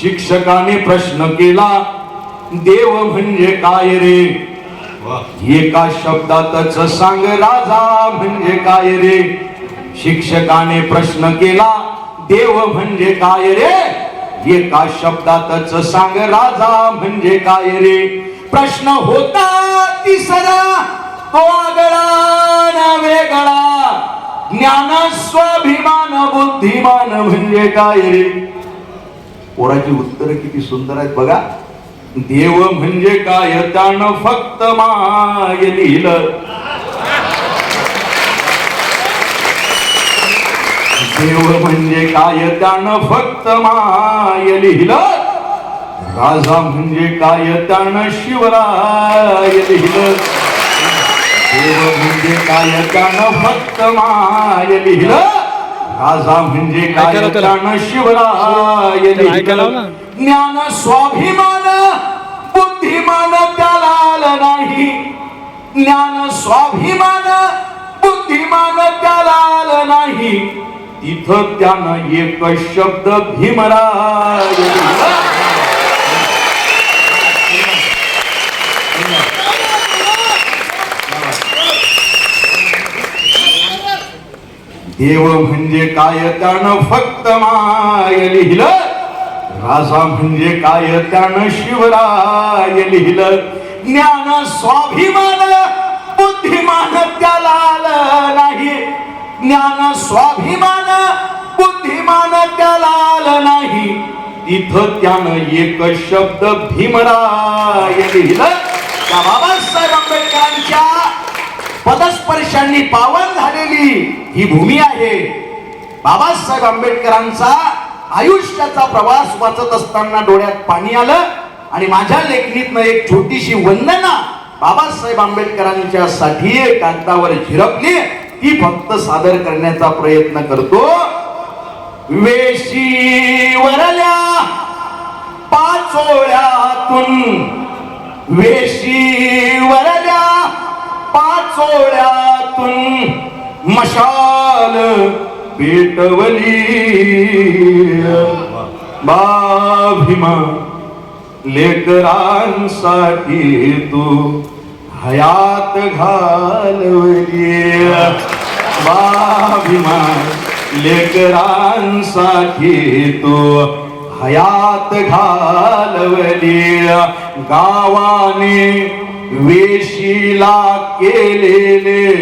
शिक्षकाने प्रश्न केला देव म्हणजे काय रे? एका शब्दातच सांग राजा म्हणजे काय रे? शिक्षकाने प्रश्न केला देव म्हणजे काय रे? एका शब्दातच सांग राजा म्हणजे काय रे? प्रश्न होता तिसरा तो आगळा ना वेगळा ज्ञान स्वाभिमान बुद्धिमान म्हणजे काय रे? पोराची उत्तर किती सुंदर आहेत बघा. देव म्हणजे काय? त्यानं फक्त माय लिहिलं. देव म्हणजे काय? त्यानं फक्त माय लिहिलं. राजा म्हणजे काय? त्यानं शिवराय लिहिलं. देव म्हणजे काय? त्यानं फक्त माय लिहिलं. राजा म्हणजे काय शिवराय. ज्ञान स्वाभिमान बुद्धिमान त्याला आलं नाही. ज्ञान स्वाभिमान बुद्धिमान त्याला आलं नाही. तिथं त्यानं एक शब्द भीमराय. देव म्हणजे काय त्यानं फक्त माय लिहिलं? राजा म्हणजे काय त्यानं शिवराय लिहिलं? ज्ञान स्वाभिमान बुद्धिमान त्याला आलं नाही. ज्ञान स्वाभिमान बुद्धिमान त्याला आलं नाही. तिथं त्यानं एक शब्द भीमराय लिहिलं. बाबासाहेब आंबेडकरांच्या पदस्पर्शांनी पावन झालेली ही भूमी आहे. बाबासाहेब आंबेडकरांचा आयुष्याचा प्रवास वाचत असताना डोळ्यात पाणी आलं आणि माझ्या लेखणीतनं एक छोटीशी वंदना बाबासाहेब आंबेडकरांच्या साठी कागदावर झिरपली. ती फक्त सादर करण्याचा प्रयत्न करतो. वेशीवरल्या पाचोळ्यातून वेशीवरल्या पाचोळ्यातून मशाल पेटवली बाभिमा लेकरांसाठी तू हयात घालवली. बाभिमा लेकरांसाठी तू हयात घालवली. गावाने वेशीला केलेले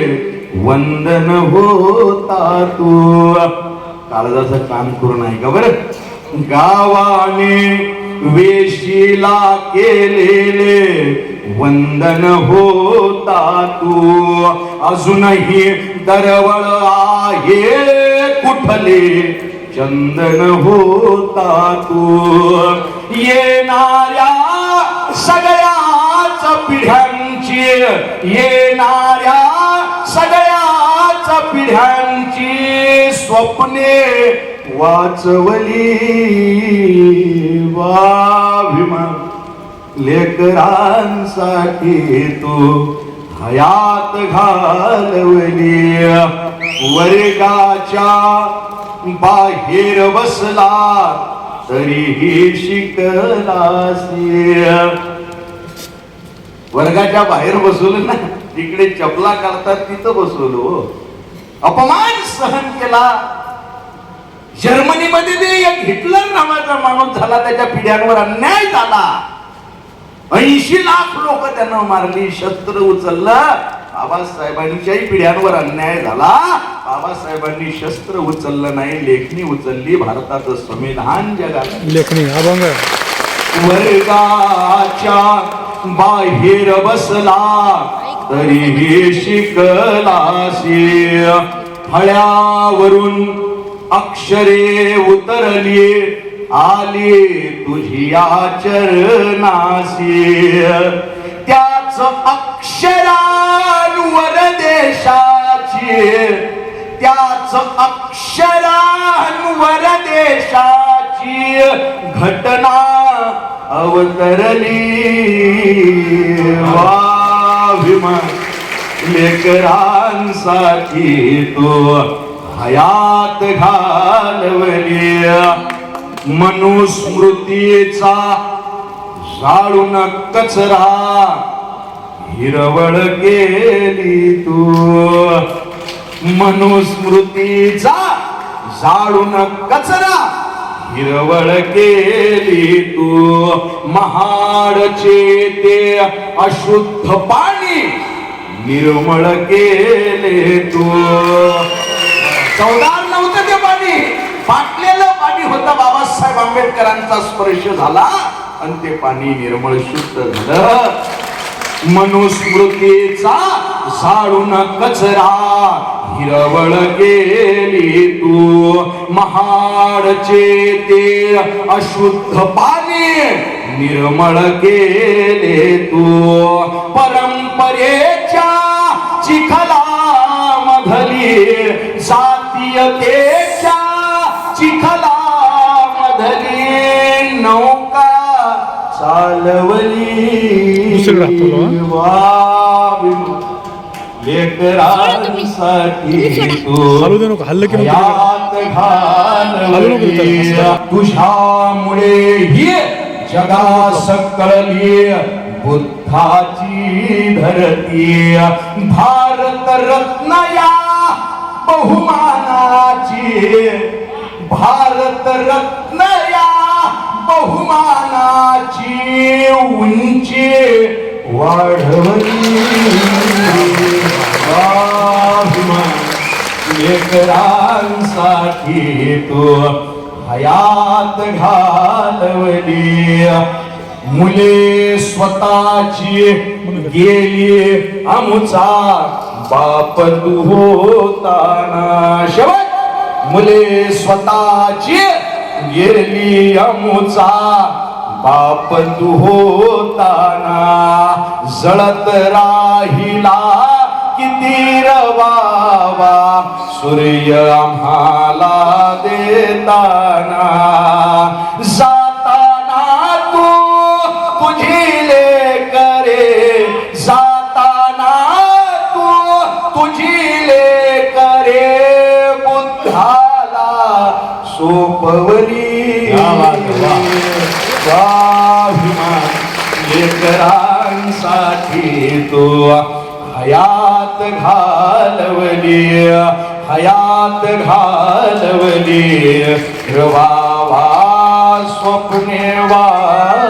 वंदन होता तू. काळजाचं काम करून आहे का बरं? गावाने वेशीला केलेले वंदन होता तू. अजूनही दरवळ आहे कुठले? चंदन होता तू. येणाऱ्या सगळ्या पिढ्यांची येणाऱ्या सगळ्याच पिढ्यांची स्वप्ने वाचवली वाभिमान. लेकरांसाठी तू हयात घालवली. वर्गाच्या बाहेर बसला तरीही शिकलासी. वर्गाच्या बाहेर बसवलं ना जिकडे चपला काढतात तिथं बसवलो अपमान सहन केला. जर्मनीमध्ये ते एक हिटलर नावाचा माणूस झाला त्याच्या पिढ्यांवर अन्याय झाला. ऐंशी लाख लोक त्यानं मारली शस्त्र उचललं. बाबासाहेबांच्याही पिढ्यांवर अन्याय झाला. बाबासाहेबांनी शस्त्र उचललं नाही लेखणी उचलली भारताचं संविधान जगाला लेखणी अभंग. वर्गाच्या बाहेर बसला तरीही शिकलासी फळ्यावरून अक्षरे उतरली आली तुझी चरणासी त्याच अक्षरांवर देशाची त्याच अक्षरांवर देशाची घटना अवतरली वाभिमान लेकरांसाठी तो हयात घालवली. मनुस्मृतीचा जाळून कचरा हिरवळ गेली तू. मनुस्मृतीचा जाळून कचरा हिरवळ केली तू. महाडचे ते अशुद्ध पाणी निर्मळ केले तू. चौदार नव्हतं ते पाणी. फाटलेलं पाणी होतं बाबासाहेब आंबेडकरांचा स्पर्श झाला आणि ते पाणी निर्मळ शुद्ध झालं. मनुस्मृतीचा झाडून कचरा हिरवळ केली तू. महाडचे ते अशुद्ध पाणी निर्मळ केले तू. परंपरेच्या चिखला मधली जातीयतेच्या चिखला मधली नौका चालवली. दुसरीकडे हलू दे नको, हल्लं की हलू नको. तुझ्यामुळे ही जगा सकळली बुद्धाची धरती. भारत रत्न या बहुमानाची. भारत रत्न या बहुमानाची उंची वाढवली. लेकरांसाठी तू हयात घालवली. मुले स्वतःची गेली आमचा बाप तू होताना शेवट मुले स्वतःची गेली आमचा बाप तू होताना जळत राहिला किती रवावा सूर्य आम्हाला देताना जाताना तू तुझी करे. जाताना तू तुझी करे. बुद्धाला सोपवली. स्वाभिमान लेकरांसाठी तू हयात घालवली हयात घालवली. रवावा स्वप्ने वाचवली.